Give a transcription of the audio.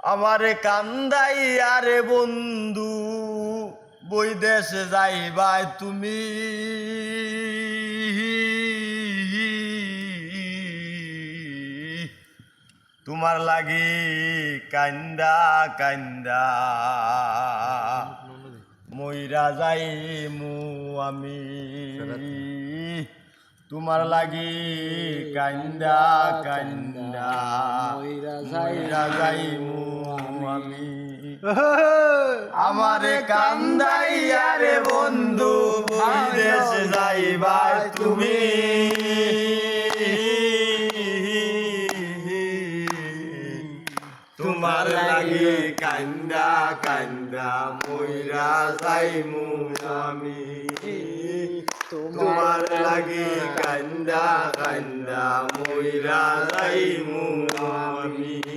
আমারে কান্দাই আরে বন্ধু বৈদেশে যাইবাই তুমি। তোমার লাগি কান্দা কান্দা মইরা যাই মু আমি। তোমার লাগি কান্দা কান্দা মইরা যাই আমি। আমারে কান্দাইয়া রে বন্ধু বিদেশে যাইবাই তুমি। তোমার লাগে কান্দা কান্দা মইরা যাইমু আমি। তোমার লাগে কান্দা কান্দা মইরা যাইমু আমি।